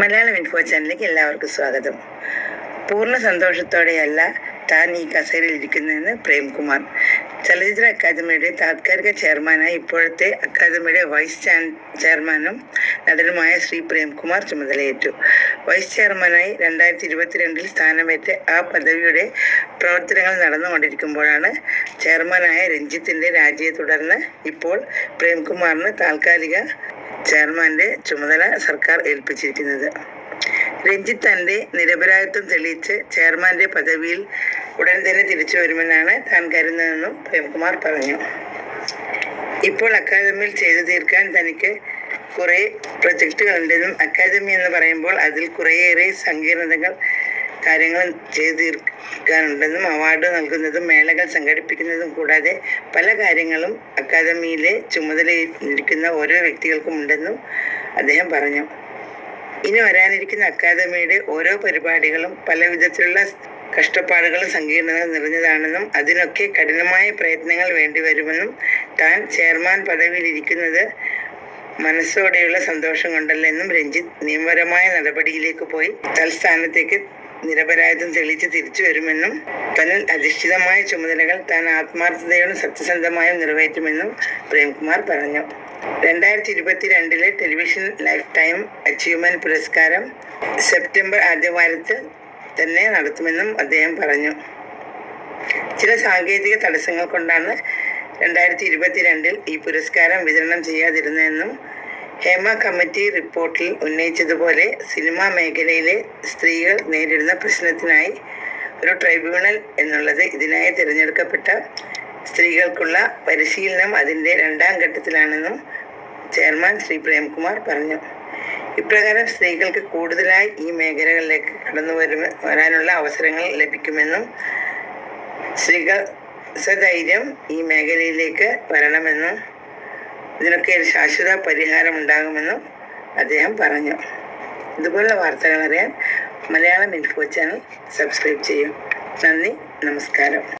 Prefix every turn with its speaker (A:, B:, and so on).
A: Malayalam info ചാനലിലേക്ക് എല്ലാവർക്കും സ്വാഗതം. പൂർണ സന്തോഷത്തോടെയല്ല താൻ ഈ കസേരയിൽ ഇരിക്കുന്നതെന്ന് പ്രേംകുമാർ. ചലച്ചിത്ര അക്കാദമിയുടെ താത്കാലിക ചെയർമാനായി ഇപ്പോഴത്തെ അക്കാദമിയുടെ വൈസ് ചെയർമാനും നടനുമായ ശ്രീ പ്രേംകുമാർ ചുമതലയേറ്റു. വൈസ് ചെയർമാനായി രണ്ടായിരത്തി ഇരുപത്തിരണ്ടിൽ സ്ഥാനമേറ്റ് ആ പദവിയുടെ പ്രവർത്തനങ്ങൾ നടന്നുകൊണ്ടിരിക്കുമ്പോഴാണ് ചെയർമാനായ രഞ്ജിത്തിന്റെ രാജിയെ തുടർന്ന് ഇപ്പോൾ പ്രേംകുമാറിന് താൽക്കാലിക ചെയർമാന്റെ ചുമതല സർക്കാർ ഏൽപ്പിച്ചിരിക്കുന്നത്. രഞ്ജിത്ത് തന്റെ നിരപരാധിത്വം തെളിയിച്ച് ചെയർമാന്റെ പദവിയിൽ ഉടൻ തന്നെ തിരിച്ചു വരുമെന്നാണ് താൻ കരുതുന്നതെന്നും പ്രേംകുമാർ പറഞ്ഞു. ഇപ്പോൾ അക്കാദമിയിൽ ചെയ്തു തീർക്കാൻ തനിക്ക് കുറേ പ്രൊജക്റ്റുകളുണ്ടെന്നും അക്കാദമി എന്ന് പറയുമ്പോൾ അതിൽ കുറേയേറെ സങ്കീർണതകൾ കാര്യങ്ങൾ ചെയ്തു തീർക്കാനുണ്ടെന്നും അവാർഡ് നൽകുന്നതും മേളകൾ സംഘടിപ്പിക്കുന്നതും കൂടാതെ പല കാര്യങ്ങളും അക്കാദമിയിലെ ചുമതലയിരിക്കുന്ന ഓരോ വ്യക്തികൾക്കും ഉണ്ടെന്നും അദ്ദേഹം പറഞ്ഞു. ഇനി വരാനിരിക്കുന്ന അക്കാദമിയുടെ ഓരോ പരിപാടികളും പല വിധത്തിലുള്ള കഷ്ടപ്പാടുകളും സങ്കീർണതകളും നിറഞ്ഞതാണെന്നും അതിനൊക്കെ കഠിനമായ പ്രയത്നങ്ങൾ വേണ്ടിവരുമെന്നും താൻ ചെയർമാൻ പദവിയിലിരിക്കുന്നത് മനസ്സോടെയുള്ള സന്തോഷം കൊണ്ടല്ലെന്നും രഞ്ജിത്ത് നിയമപരമായ നടപടിയിലേക്ക് പോയി തൽസ്ഥാനത്തേക്ക് നിരപരാധിത്വം തെളിയിച്ച് തിരിച്ചു വരുമെന്നും തന്നിൽ അധിഷ്ഠിതമായ ചുമതലകൾ താൻ ആത്മാർത്ഥതയോടും സത്യസന്ധമായും നിറവേറ്റുമെന്നും പ്രേംകുമാർ പറഞ്ഞു. രണ്ടായിരത്തി ഇരുപത്തിരണ്ടിലെ ടെലിവിഷൻ ലൈഫ് ടൈം അച്ചീവ്മെന്റ് പുരസ്കാരം സെപ്റ്റംബർ ആദ്യവാരത്തിൽ തന്നെ നടത്തുമെന്നും അദ്ദേഹം പറഞ്ഞു. ചില സാങ്കേതിക തടസ്സങ്ങൾ കൊണ്ടാണ് രണ്ടായിരത്തി ഇരുപത്തിരണ്ടിൽ ഈ പുരസ്കാരം വിതരണം ചെയ്യാതിരുന്നതെന്നും ഹേമ കമ്മിറ്റി റിപ്പോർട്ടിൽ ഉന്നയിച്ചതുപോലെ സിനിമാ മേഖലയിലെ സ്ത്രീകൾ നേരിടുന്ന പ്രശ്നത്തിനായി ഒരു ട്രൈബ്യൂണൽ എന്നുള്ളത് ഇതിനായി തിരഞ്ഞെടുക്കപ്പെട്ട സ്ത്രീകൾക്കുള്ള പരിശീലനം അതിന്റെ രണ്ടാം ഘട്ടത്തിലാണെന്നും ചെയർമാൻ ശ്രീ പ്രേംകുമാർ പറഞ്ഞു. ഇപ്രകാരം സ്ത്രീകൾക്ക് കൂടുതലായി ഈ മേഖലകളിലേക്ക് കടന്നു വരും വരാനുള്ള അവസരങ്ങൾ ലഭിക്കുമെന്നും സ്ത്രീകൾ സധൈര്യം ഈ മേഖലയിലേക്ക് വരണമെന്നും ഇതിനൊക്കെ ശാശ്വത പരിഹാരം ഉണ്ടാകുമെന്നും അദ്ദേഹം പറഞ്ഞു. ഇതുപോലുള്ള വാർത്തകൾ അറിയാൻ മലയാളം ഇൻഫോ ചാനൽ സബ്സ്ക്രൈബ് ചെയ്യും. നന്ദി നമസ്കാരം.